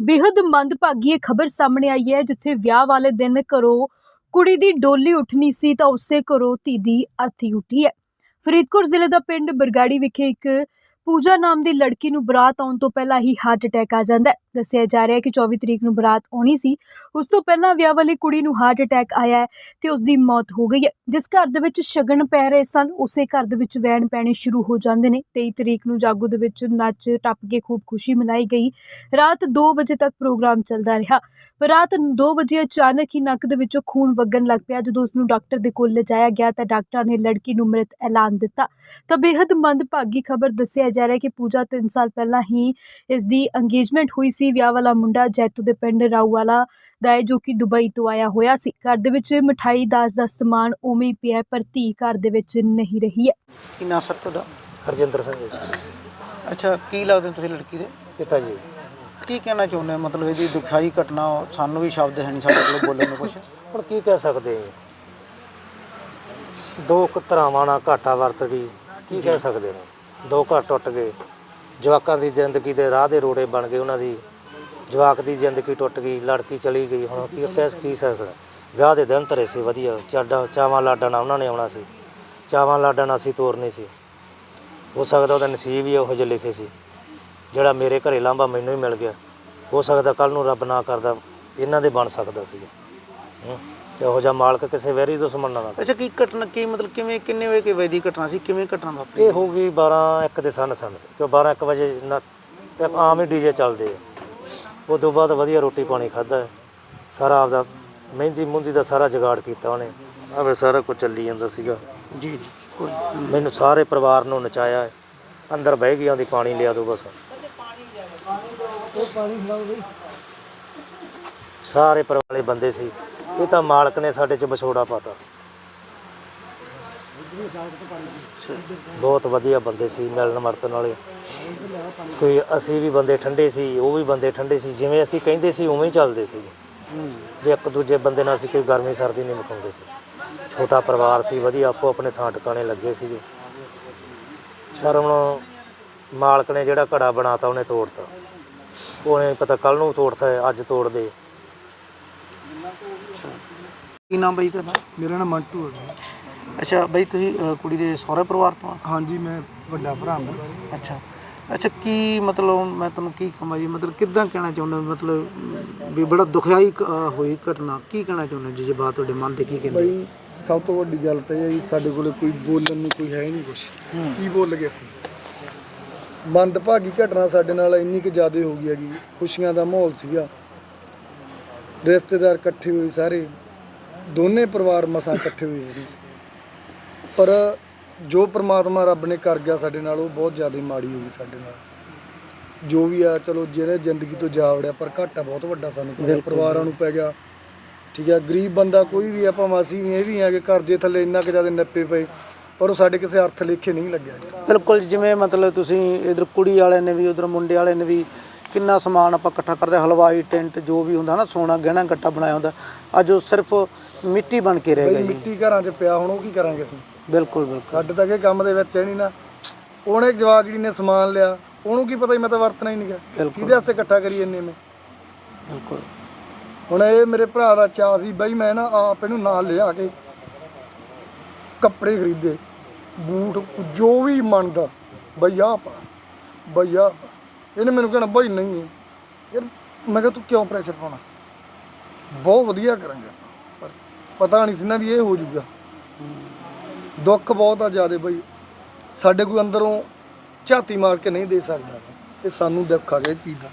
ਬੇहद ਮੰਦਭਾਗੀ ਇਹ ਖਬਰ ਸਾਹਮਣੇ ਆਈ ਹੈ, ਜਿੱਥੇ ਵਿਆਹ ਵਾਲੇ ਦਿਨ ਘਰੋਂ ਕੁੜੀ ਦੀ ਡੋਲੀ ਉੱਠਣੀ ਸੀ ਤਾਂ ਉਸੇ ਘਰੋਂ ਧੀ ਦੀ ਅਰਥੀ ਉੱਠੀ ਹੈ। ਫਰੀਦਕੋਟ ਜ਼ਿਲ੍ਹੇ ਦਾ ਪਿੰਡ ਬਰਗਾੜੀ ਵਿਖੇ ਇੱਕ ਪੂਜਾ ਨਾਮ ਦੀ ਲੜਕੀ ਨੂੰ ਬਰਾਤ ਆਉਣ ਤੋਂ ਪਹਿਲਾਂ ਹੀ ਹਾਰਟ ਅਟੈਕ ਆ ਜਾਂਦਾ ਹੈ। ਦੱਸਿਆ ਜਾ ਰਿਹਾ ਹੈ ਕਿ 24 ਤਰੀਕ ਨੂੰ ਬਰਾਤ ਆਉਣੀ ਸੀ। ਉਸ ਤੋਂ ਪਹਿਲਾਂ ਵਿਆਹ ਵਾਲੀ ਕੁੜੀ ਨੂੰ ਹਾਰਟ ਅਟੈਕ ਆਇਆ ਹੈ ਤੇ ਉਸ ਦੀ ਮੌਤ ਹੋ ਗਈ ਹੈ। ਜਿਸ ਘਰ ਦੇ ਵਿੱਚ ਸ਼ਗਨ ਪੈ ਰਹੇ ਸਨ, ਉਸੇ ਘਰ ਦੇ ਵਿੱਚ ਵੈਣ ਪੈਣੇ ਸ਼ੁਰੂ ਹੋ ਜਾਂਦੇ ਨੇ। 23 ਤਰੀਕ ਨੂੰ ਜਾਗੋ ਦੇ ਵਿੱਚ ਨੱਚ ਟੱਪ ਕੇ ਖੂਬ ਖੁਸ਼ੀ ਮਨਾਈ ਗਈ। ਰਾਤ 2 ਵਜੇ ਤੱਕ ਪ੍ਰੋਗਰਾਮ ਚੱਲਦਾ ਰਿਹਾ। ਪਰ ਰਾਤ 2 ਵਜੇ ਅਚਾਨਕ ਹੀ ਨੱਕ ਦੇ ਵਿੱਚੋਂ ਖੂਨ ਵਗਣ ਲੱਗ ਪਿਆ। ਜਦੋਂ ਉਸ ਨੂੰ ਡਾਕਟਰ ਦੇ ਕੋਲ ਲਿਜਾਇਆ ਗਿਆ ਤਾਂ ਡਾਕਟਰਾਂ ਨੇ ਲੜਕੀ ਨੂੰ ਮ੍ਰਿਤ ਐਲਾਨ ਦਿੱਤਾ। ਤਾਂ ਬੇहद ਮੰਦਭਾਗੀ ਖਬਰ ਦੱਸਿਆ ਜਾ ਰਿਹਾ ਕਿ ਪੂਜਾ 3 ਸਾਲ ਪਹਿਲਾਂ ਹੀ ਇਸ ਦੀ ਅੰਗੇਜਮੈਂਟ ਹੋਈ ਸੀ ਵਿਆਹ ਵਾਲਾ ਮੁੰਡਾ ਜੈਤੋ ਦੇ ਪਿੰਡ ਰਾਊਵਾਲਾ ਦਾ ਹੈ ਜੋ ਕਿ ਦੁਬਈ ਤੋਂ ਆਇਆ ਹੋਇਆ ਸੀ। ਘਰ ਦੇ ਵਿੱਚ ਮਠਾਈ ਦਾਜ ਦਾ ਸਮਾਨ ਉਵੇਂ ਹੀ ਪਿਆ ਹੈ, ਪਰ ਧੀ ਘਰ ਦੇ ਵਿੱਚ ਨਹੀਂ ਰਹੀ ਹੈ। ਕੀ ਨਾਂ ਸਰ ਤੁਹਾਡਾ? ਹਰਜਿੰਦਰ ਸਿੰਘ ਜੀ। ਅੱਛਾ ਕੀ ਲੱਗਦੇ ਹੋ ਤੁਸੀਂ ਲੜਕੀ ਦੇ? ਪਿਤਾ ਜੀ। ਕੀ ਕਹਿਣਾ ਚਾਹੁੰਦੇ ਹੋ? ਮਤਲਬ ਇਹਦੀ ਦੁਖਾਈ ਘਟਨਾ ਸਾਨੂੰ ਵੀ ਸ਼ਬਦ ਹੈ ਨਹੀਂ ਸਾਡੇ ਕੋਲ ਬੋਲਣ ਨੂੰ ਕੁਝ ਹੁਣ ਕੀ ਕਹਿ ਸਕਦੇ ਹਾਂ? ਦੋ ਕੁ ਧਰਾਵਾਂ ਨਾਲ ਘਾਟਾ ਵਰਤ ਗਈ ਕੀ ਕਹਿ ਸਕਦੇ ਨੇ? ਦੋ ਘਰ ਟੁੱਟ ਗਏ। ਜਵਾਕਾਂ ਦੀ ਜ਼ਿੰਦਗੀ ਦੇ ਰਾਹ ਦੇ ਰੋੜੇ ਬਣ ਗਏ ਉਹਨਾਂ ਦੀ। ਜਵਾਕ ਦੀ ਜ਼ਿੰਦਗੀ ਟੁੱਟ ਗਈ, ਲੜਕੀ ਚਲੀ ਗਈ। ਹੁਣ ਕੀ ਕਹਿ ਕੀ ਸਕਦਾ? ਵਿਆਹ ਦੇ ਦਿਨ ਧਰੇ ਸੀ, ਵਧੀਆ। ਚਾਡਾ ਚਾਵਾਂ ਲਾਡਾਂ ਨਾਲ ਉਹਨਾਂ ਨੇ ਆਉਣਾ ਸੀ। ਚਾਵਾਂ ਲਾਡਾਂ ਨਾਲ ਅਸੀਂ ਤੋਰਨੀ ਸੀ। ਹੋ ਸਕਦਾ ਉਹਦਾ ਨਸੀਬ ਹੀ ਉਹੋ ਜਿਹੇ ਲਿਖੇ ਸੀ, ਜਿਹੜਾ ਮੇਰੇ ਘਰੇ ਲਾਂਭਾ ਮੈਨੂੰ ਹੀ ਮਿਲ ਗਿਆ। ਹੋ ਸਕਦਾ ਕੱਲ ਨੂੰ ਰੱਬ ਨਾ ਕਰਦਾ, ਇਹਨਾਂ ਦੇ ਬਣ ਸਕਦਾ ਸੀ ਇਹੋ ਜਿਹਾ ਮਾਲਕ ਕਿਸੇ ਵੈਰੀ ਦੁਸ਼ਮਣ ਨਾਲ ਨਾ ਅੱਛਾ ਕੀ ਘਟਨਾ ਕੀ ਮਤਲਬ ਕਿਵੇਂ ਕਿੰਨੇ ਵਜੇ ਕੀ ਵਜੇ ਦੀ ਘਟਨਾ ਸੀ? ਕਿਵੇਂ ਘਟਨਾ ਵਾਪਰੀ? ਇਹ ਹੋ ਗਈ 12 1 ਦੇ ਸਨ ਸਨ ਕਿ 12 1 ਵਜੇ ਨਾ ਇੱਕ ਆਮ ਹੀ ਡੀਜੇ ਚੱਲਦੇ ਆ। ਉਸ ਤੋਂ ਬਾਅਦ ਵਧੀਆ ਰੋਟੀ ਪਾਣੀ ਖਾਦਾ ਸਾਰਾ ਆਪਦਾ ਮਹਿੰਦੀ ਮੁੰਦੀ ਦਾ ਸਾਰਾ ਜੁਗਾੜ ਕੀਤਾ ਉਹਨੇ। ਆਵੇ ਸਾਰਾ ਕੁਝ ਚੱਲੀ ਜਾਂਦਾ ਸੀਗਾ। ਜੀ ਜੀ ਕੋਈ ਮੈਨੂੰ ਸਾਰੇ ਪਰਿਵਾਰ ਨੂੰ ਨਚਾਇਆ ਹੈ। ਅੰਦਰ ਬਹਿ ਗਈ ਆਂਦੀ ਪਾਣੀ ਲਿਆ ਦੋ ਬਸ। ਸਾਰੇ ਪਰਿਵਾਰ ਵਾਲੇ ਬੰਦੇ ਸੀ। ਇਹ ਤਾਂ ਮਾਲਕ ਨੇ ਸਾਡੇ ਚ ਵਿਛੋੜਾ ਪਾਤਾ। ਬਹੁਤ ਵਧੀਆ ਬੰਦੇ ਸੀ, ਮਿਲਣ ਵਰਤਣ ਵਾਲੇ। ਕੋਈ ਅਸੀਂ ਵੀ ਬੰਦੇ ਠੰਡੇ ਸੀ, ਉਹ ਵੀ ਬੰਦੇ ਠੰਡੇ ਸੀ, ਜਿਵੇਂ ਅਸੀਂ ਕਹਿੰਦੇ ਸੀ, ਉਵੇਂ ਹੀ ਚੱਲਦੇ ਸੀ। ਵੀ ਇੱਕ ਦੂਜੇ ਬੰਦੇ ਨਾਲ ਅਸੀਂ ਕੋਈ ਗਰਮੀ ਸਰਦੀ ਨਹੀਂ ਵਿਖਾਉਂਦੇ ਸੀ। ਛੋਟਾ ਪਰਿਵਾਰ ਸੀ, ਵਧੀਆ, ਆਪੋ ਆਪਣੇ ਥਾਂ ਟਿਕਾਣੇ ਲੱਗੇ ਸੀਗੇ। ਸ਼ਰਮ ਮਾਲਕ ਨੇ ਜਿਹੜਾ ਘੜਾ ਬਣਾਤਾ, ਉਹਨੇ ਤੋੜਤਾ। ਉਹਨੇ ਪਤਾ ਕੱਲ ਨੂੰ ਤੋੜਤਾ, ਅੱਜ ਤੋੜ ਦੇ ਕੀ ਨਾਮ ਬਾਈ ਤੁਹਾਡਾ ਮੇਰਾ ਨਾਮ ਮੰਟੂ ਹੈ ਜੀ। ਅੱਛਾ ਬਾਈ ਤੁਸੀਂ ਅ, ਕੁੜੀ ਦੇ ਸਹੁਰੇ ਪਰਿਵਾਰ ਤੋਂ ਆ? ਹਾਂਜੀ ਮੈਂ ਵੱਡਾ ਭਰਾ ਮੇਰਾ ਅੱਛਾ। ਅੱਛਾ ਕੀ ਮਤਲਬ ਮੈਂ ਤੁਹਾਨੂੰ ਕੀ ਕਹਾਂ ਜੀ ਮਤਲਬ ਕਿੱਦਾਂ ਕਹਿਣਾ ਚਾਹੁੰਦਾ ਮਤਲਬ ਅਮ, ਵੀ ਬੜਾ ਕ- ਅ, ਹੋਈ ਘਟਨਾ। ਕੀ ਕਹਿਣਾ ਚਾਹੁੰਦੇ ਜੀ ਬਾਤ ਤੁਹਾਡੇ ਮਨ ਤੇ ਕੀ ਕਹਿੰਦੇ ਬਈ ਸਭ ਤੋਂ ਵੱਡੀ ਗੱਲ ਤਾਂ ਇਹ ਹੈ ਜੀ ਸਾਡੇ ਕੋਲੇ ਕੋਈ ਬੋਲਣ ਨੂੰ ਕੋਈ ਹੈ ਹੀ ਨਹੀਂ ਕੁਛ। ਕੀ ਬੋਲ ਗਏ ਅਸੀਂ? ਮੰਦਭਾਗੀ ਘਟਨਾ ਸਾਡੇ ਨਾਲ ਇੰਨੀ ਕੁ ਜ਼ਿਆਦਾ ਹੋ ਗਈ ਹੈਗੀ। ਖੁਸ਼ੀਆਂ ਦਾ ਮਾਹੌਲ ਸੀਗਾ। ਰਿਸ਼ਤੇਦਾਰ ਇਕੱਠੇ ਹੋਏ ਸਾਰੇ ਦੋਨੇ ਪਰਿਵਾਰ ਮਸਾਂ ਇਕੱਠੇ ਹੋਏ ਸੀ। ਪਰ ਜੋ ਪ੍ਰਮਾਤਮਾ ਰੱਬ ਨੇ ਕਰ ਗਿਆ ਸਾਡੇ ਨਾਲ ਉਹ ਬਹੁਤ ਜ਼ਿਆਦਾ ਮਾੜੀ ਹੋ ਗਈ ਸਾਡੇ ਨਾਲ। ਜੋ ਵੀ ਆ ਚਲੋ ਜਿਹੜੇ ਜ਼ਿੰਦਗੀ ਤੋਂ ਜਾ ਵੜਿਆ ਪਰ ਘਾਟਾ ਬਹੁਤ ਵੱਡਾ ਸਾਨੂੰ ਪੈ ਗਿਆ ਪਰਿਵਾਰਾਂ ਨੂੰ ਪੈ ਗਿਆ। ਠੀਕ ਹੈ ਗਰੀਬ ਬੰਦਾ ਕੋਈ ਵੀ ਆ ਭਾਵੇਂ ਅਸੀਂ ਵੀ ਇਹ ਵੀ ਆ ਕਿ ਕਰਜ਼ੇ ਥੱਲੇ ਇੰਨਾ ਕੁ ਜ਼ਿਆਦਾ ਨੱਪੇ ਪਏ ਪਰ ਉਹ ਸਾਡੇ ਕਿਸੇ ਅਰਥ ਲੇਖੇ ਨਹੀਂ ਲੱਗਿਆ। ਬਿਲਕੁਲ ਜਿਵੇਂ ਮਤਲਬ ਤੁਸੀਂ ਇਧਰ ਕੁੜੀ ਵਾਲਿਆਂ ਨੇ ਵੀ ਉਧਰ ਮੁੰਡੇ ਵਾਲਿਆਂ ਨੇ ਵੀ ਕਿੰਨਾ ਸਮਾਨ ਆਪਾਂ ਇਕੱਠਾ ਕਰਦੇ ਹਲਵਾਈ ਟੈਂਟ ਜੋ ਵੀ ਹੁੰਦਾ ਨਾ ਸੋਨਾ ਗਹਿਣਾ ਗੱਟਾ ਬਣਾਇਆ ਹੁੰਦਾ। ਅੱਜ ਉਹ ਸਿਰਫ ਮਿੱਟੀ ਬਣ ਕੇ ਰਹਿ ਬਈ ਗਿਆ ਜੀ। ਮਿੱਟੀ ਘਰਾਂ 'ਚ ਪਿਆ ਹੁਣ ਉਹ ਕੀ ਕਰਾਂਗੇ ਅਸੀਂ? ਬਿਲਕੁਲ ਬਿਲਕੁਲ। ਸਾਡੇ ਤਾਂ ਇਹ ਕੰਮ ਦੇ ਵਿੱਚ ਹੈ ਨਹੀਂ ਨਾ। ਉਹਨੇ ਜਵਾਕ ਜਿਹੜੀ ਨੇ ਸਮਾਨ ਲਿਆ ਉਹਨੂੰ ਕੀ ਪਤਾ ਸੀ ਮੈਂ ਤਾਂ ਵਰਤਣਾ ਹੀ ਨਹੀਂ ਗਾ। ਬਿਲਕੁਲ। ਕਿਹਦੇ ਵਾਸਤੇ ਇਕੱਠਾ ਕਰੀ ਜੰਨੇ ਮੈਂ? ਬਿਲਕੁਲ। ਹੁਣ ਇਹ ਮੇਰੇ ਭਰਾ ਦਾ ਚਾਅ ਸੀ ਬਈ ਮੈਂ ਨਾ ਆਪ ਇਹਨੂੰ ਨਾਲ ਲਿਆ ਕੇ ਕੱਪੜੇ ਖਰੀਦੇ ਬੂਟ ਜੋ ਵੀ ਮੰਨਦਾ ਬਈ ਆਹ ਪਾ ਬਈ ਆਹ ਪਾ। ਇਹਨੇ ਮੈਨੂੰ ਕਹਿਣਾ, ਬਾਈ ਨਹੀਂ ਯਾਰ ਮੈਂ ਕਿਹਾ, ਤੂੰ ਕਿਉਂ ਪ੍ਰੈਸ਼ਰ ਪਾਉਣਾ? ਬਹੁਤ ਵਧੀਆ ਕਰਾਂਗੇ ਪਰ ਪਤਾ ਨਹੀਂ ਸੀ ਨਾ ਵੀ ਇਹ ਹੋ ਜਾਊਗਾ। ਦੁੱਖ ਬਹੁਤ ਆ ਜਿਆਦੇ ਬਾਈ। ਸਾਡੇ ਕੋਈ ਅੰਦਰੋਂ ਝਾਤੀ ਮਾਰ ਕੇ ਨਹੀਂ ਦੇ ਸਕਦਾ। ਇਹ ਸਾਨੂੰ ਦੁੱਖ ਆ ਗਿਆ ਇਹ ਚੀਜ਼ ਦਾ।